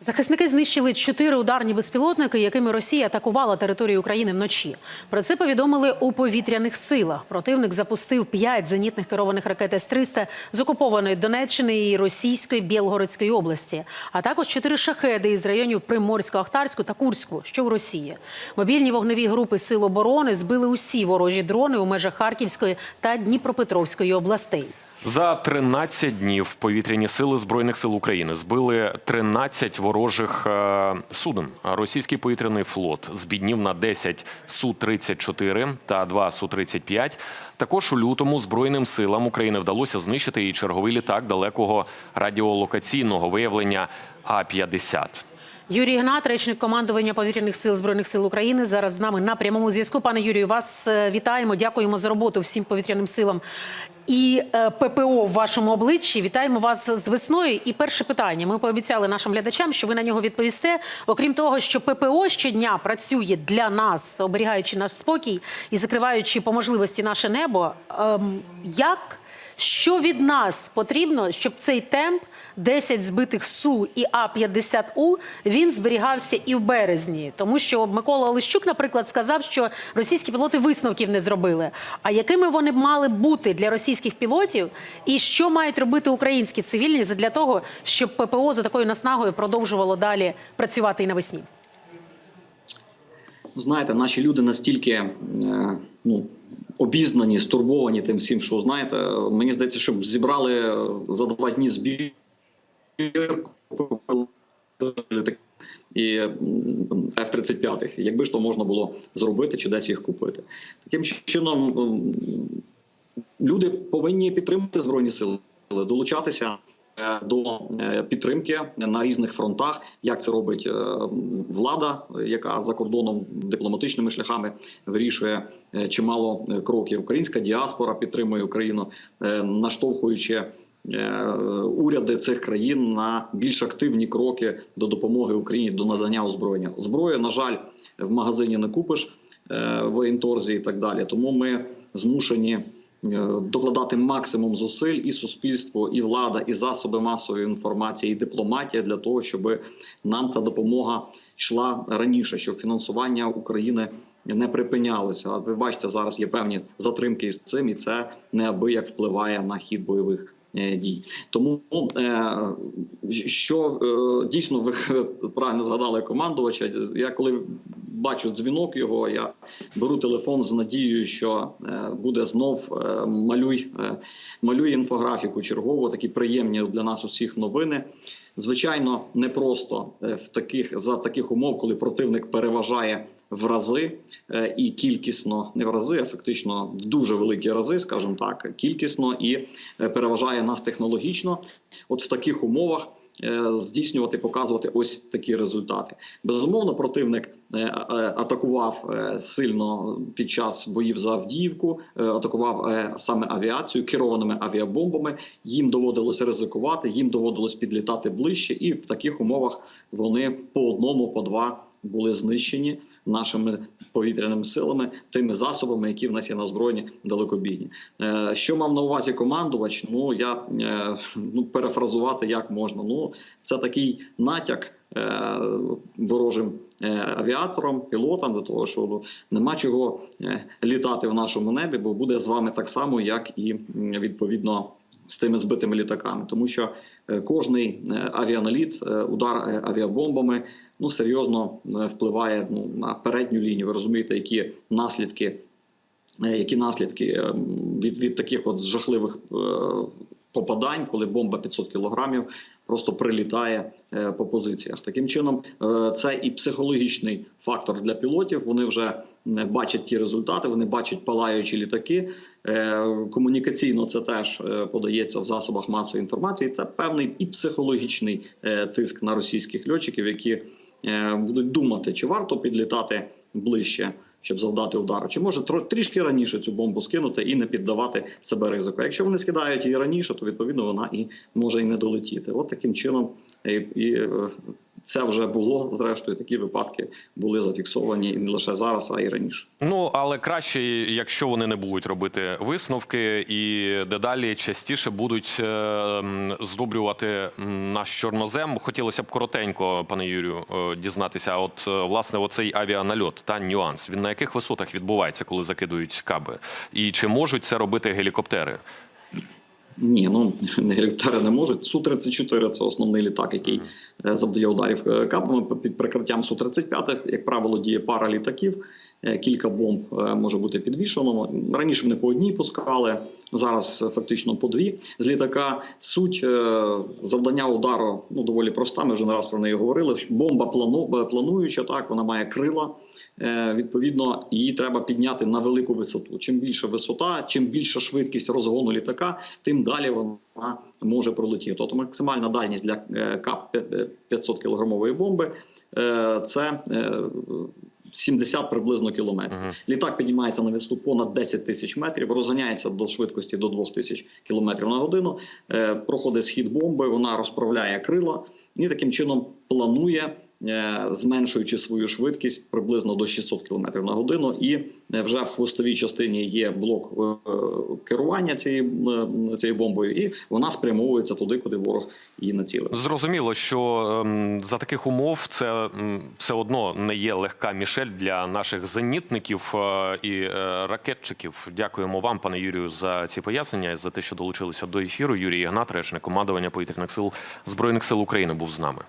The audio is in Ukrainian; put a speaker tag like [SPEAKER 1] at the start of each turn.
[SPEAKER 1] Захисники знищили чотири ударні безпілотники, якими Росія атакувала територію України вночі. Про це повідомили у повітряних силах. Противник запустив п'ять зенітних керованих ракет С-300 з окупованої Донеччини і Російської Білгородської області, а також чотири шахеди із районів Приморсько-Ахтарську та Курську, що в Росії. Мобільні вогневі групи сил оборони збили усі ворожі дрони у межах Харківської та Дніпропетровської областей.
[SPEAKER 2] За 13 днів повітряні сили збройних сил України збили 13 ворожих е, суден. Російський повітряний флот збіднів на 10 су 34 та 2 су 35 Також у лютому збройним силам України вдалося знищити і черговий літак далекого радіолокаційного виявлення А 50
[SPEAKER 1] Юрій Гнат, речник командування повітряних сил збройних сил України, зараз з нами на прямому зв'язку. Пане Юрію, вас е, вітаємо. Дякуємо за роботу всім повітряним силам і е, ППО в вашому обличчі. Вітаємо вас з весною. І перше питання. Ми пообіцяли нашим глядачам, що ви на нього відповісте. Окрім того, що ППО щодня працює для нас, оберігаючи наш спокій і закриваючи по можливості наше небо. ем, Як що від нас потрібно, щоб цей темп 10 збитих су і А 50 у він зберігався і в березні, тому що Микола Олещук, наприклад, сказав, що російські пілоти висновків не зробили. А якими вони мали бути для російських пілотів, і що мають робити українські цивільні для того, щоб ППО за такою наснагою продовжувало далі працювати і навесні?
[SPEAKER 3] Знаєте, наші люди настільки е, ну, обізнані, стурбовані тим всім, що знаєте. Мені здається, щоб зібрали за два дні збір і F-35, якби ж то можна було зробити чи десь їх купити. Таким чином, люди повинні підтримати збройні сили, долучатися. Е, До е, підтримки на різних фронтах, як це робить е, влада, яка за кордоном дипломатичними шляхами вирішує чимало кроків. Українська діаспора підтримує Україну, наштовхуючи уряди цих країн на більш активні кроки до допомоги Україні до надання озброєння. Зброю, на жаль, в магазині не купиш в інторзі і так далі. Тому ми змушені. Е, Докладати максимум зусиль і суспільство, і влада, і засоби масової інформації, і дипломатія для того, щоб нам та допомога йшла раніше, щоб фінансування України не припинялося. А ви бачите, зараз є певні затримки із цим, і це неабияк впливає на хід бойових е, дій. Тому е, що дійсно ви правильно згадали командувача. Я коли бачу дзвінок його, я беру телефон з надією, що е, буде знов е, малюй, е, малюй інфографіку чергово, такі приємні для нас усіх новини. Звичайно, непросто в таких за таких умов, коли противник переважає в рази і кількісно, не в рази, а фактично в дуже великі рази, скажімо так, кількісно і переважає нас технологічно. От в таких умовах здійснювати, показувати ось такі результати. Безумовно, противник е, е, атакував е, сильно під час боїв за Авдіївку, е, атакував е, саме авіацію керованими авіабомбами. Їм доводилося ризикувати, їм доводилось підлітати ближче, і в таких умовах вони по одному, по два були знищені нашими повітряними силами, тими засобами, які в нас є на збройні далекобійні. Е, Що мав на увазі командувач? Ну я е, ну перефразувати як можна. Ну це такий натяк. Е, Ворожим е, авіаторам, пілотам до того, що нема чого е, літати в нашому небі, бо буде з вами так само, як і відповідно з цими збитими літаками, тому що кожний авіаналіт, удар авіабомбами ну серйозно впливає ну на передню лінію. Ви розумієте, які наслідки, які наслідки від, від таких от жахливих попадань, коли бомба 500 кілограмів просто прилітає е, по позиціях. Таким чином, е, це і психологічний фактор для пілотів. Вони вже е, бачать ті результати, вони бачать палаючі літаки. Комунікаційно це теж подається в засобах масової інформації. Це певний і психологічний тиск на російських льотчиків, які будуть думати, чи варто підлітати ближче. Щоб завдати удару, чи може трішки раніше цю бомбу скинути і не піддавати себе ризику. Якщо вони скидають її раніше, то відповідно вона і може і не долетіти. От таким чином і, і, е, це вже було. Зрештою, такі випадки були зафіксовані не лише зараз, а й раніше.
[SPEAKER 2] Ну але краще, якщо вони не будуть робити висновки і дедалі частіше будуть е, здобрювати наш чорнозем. Хотілося б коротенько, пане Юрію, е, дізнатися. От е, власне, оцей авіанальот та нюанс. Він на яких висотах відбувається, коли закидують каби? І чи можуть це робити гелікоптери?
[SPEAKER 3] Ні, ну не гелікоптери не можуть. Су 34 це основний літак, який е, завдає ударів е, капами під прикриттям Су 35 Як правило, діє пара літаків. Е, Кілька бомб е, може бути підвішено. Раніше вони по одній пускали, зараз фактично по дві з літака. Суть е, завдання удару ну доволі проста. Ми вже не раз про неї говорили. Бомба плануюча, так вона має крила. Відповідно, її треба підняти на велику висоту. Чим більша висота, чим більша швидкість розгону літака, тим далі вона може пролетіти. Тобто максимальна дальність для КАП 500 кілограмової бомби це 70 приблизно кілометрів. Літак піднімається на відступ понад 10 тисяч метрів, розганяється до швидкості до 2 тисяч кілометрів на годину. е, Проходить схід бомби, вона розправляє крила і таким чином планує. Е, Зменшуючи свою швидкість приблизно до 600 км на годину, і е, вже в хвостовій частині є блок е, керування цією, е, цією бомбою, і вона спрямовується туди, куди ворог її націлив.
[SPEAKER 2] Зрозуміло, що ем, за таких умов це все одно не є легка мішель для наших зенітників і ракетчиків. Дякуємо вам, пане Юрію, за ці пояснення і за те, що долучилися до ефіру. Юрій Ігнат, речник командування повітряних сил збройних сил України, був з нами.